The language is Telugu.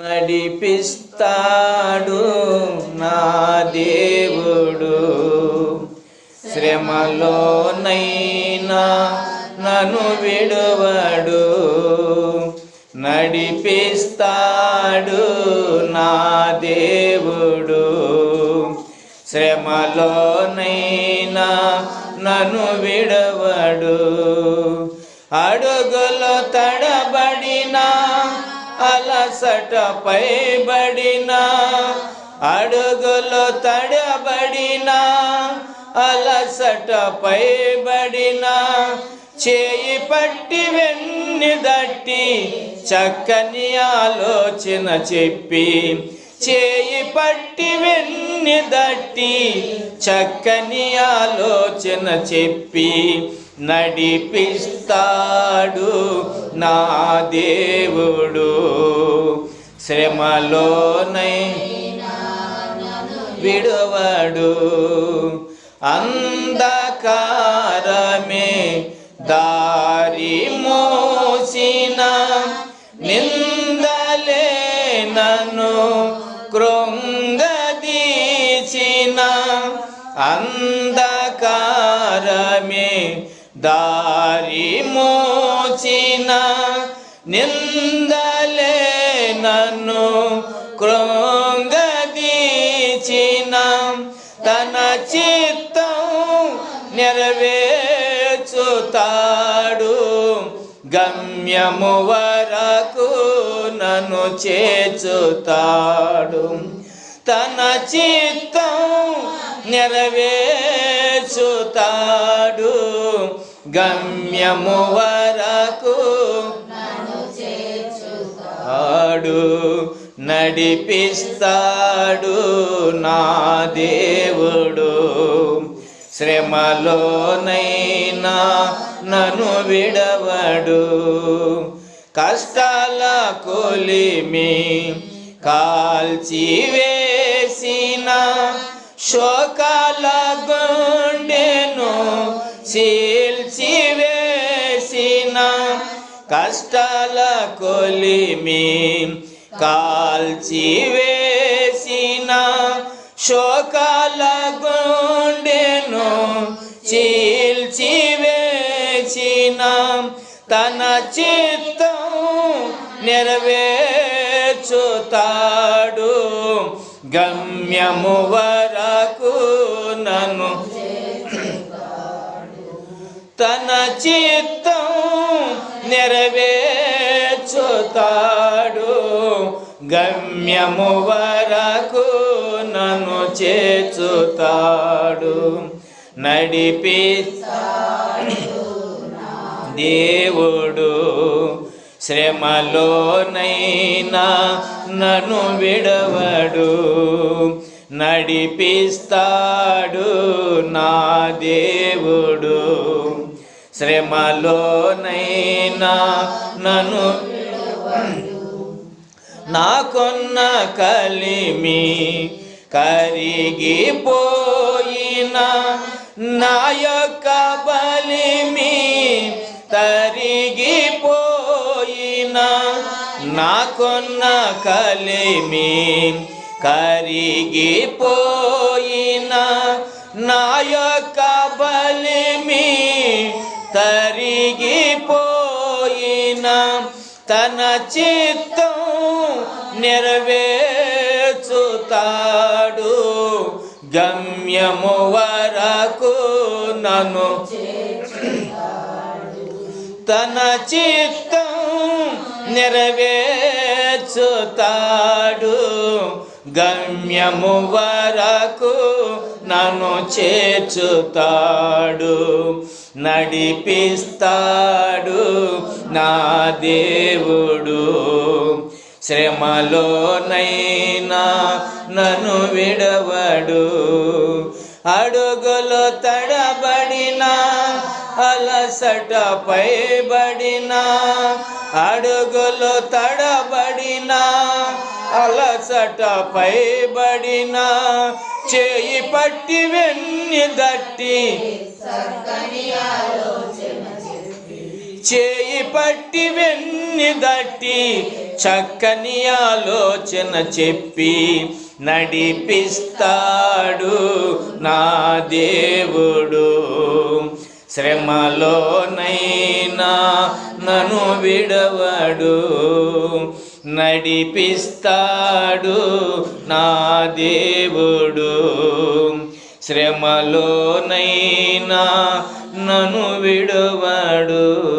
నడిపిస్తాడు నా దేవుడు. శ్రమలోనైనా నన్ను విడువడు. నడిపిస్తాడు నా దేవుడు. శ్రమలోనైనా నన్ను విడవడు. అడుగులో తడబడినా అలసట పైబడినా అడుగులు తడబడిన అలసట పైబడినా చేయి పట్టి వెన్ని దట్టి చక్కని ఆలోచన చెప్పి చేయి పట్టి వెన్ని దట్టి చక్కని ఆలోచన చెప్పి నడిపిస్తాడు నా దేవుడు. శ్రమలోనై విడువడు. అంధకారమే దారి మోసిన నిందలే నన్ను కృంగదీచిన అంధకారమే దారి మోచిన నిందలే నన్ను కృంగదీచిన తన చిత్తం నెరవేర్చుతాడు. గమ్యము వరకు నన్ను చేర్చుతాడు. తన చిత్తం నెరవేర్చుతాడు. గమ్యము వరకు ఆడు నడిపిస్తాడు నా దేవుడు. శ్రమలోనైనా నన్ను విడవడు. కష్టాల కొలిమి కాల్చివేసిన శోకాలగుండెను శోకాల చీల్చి వేసిన కష్టాల కొలిమి కాల్చి వేసిన శోకాల చీల్చి వేసిన తన చిత్తం నెరవేర్చుతాడు. గమ్యము వరకు నన్ను తన చిత్తం నెరవేర్చుతాడు. గమ్యము వరకు నన్ను చేచుతాడు నడిపి దేవుడు. శ్రమలోనైనా నన్ను విడవడు. నడిపిస్తాడు నా దేవుడు. శ్రమలోనైనా నన్ను నాకున్న కలిమి కరిగిపోయిన నా యొక్క కలిమి కరిగిపోయిన నా యొక్క బలిమి తరిగిపోయిన తన చిత్తం నెరవేర్చుతాడు. గమ్యము వరకు నన్ను తన చిత్తం చూతాడు గమ్యము వరకు నన్ను చేర్చుతాడు. నడిపిస్తాడు నా దేవుడు. శ్రమలోనైనా నన్ను విడవడు. అడుగులు తడబడిన అలసట పైబడిన అడుగులు తడబడిన అలసట పైబడిన చేయి పట్టి వెన్ని దట్టి చేయి పట్టి వెన్ని దట్టి చక్కని ఆలోచన చెప్పి నడిపిస్తాడు నా దేవుడు. శ్రమలోనైనా నన్ను విడవడు. నడిపిస్తాడు నా దేవుడు. శ్రమలోనైనా నన్ను విడవడు.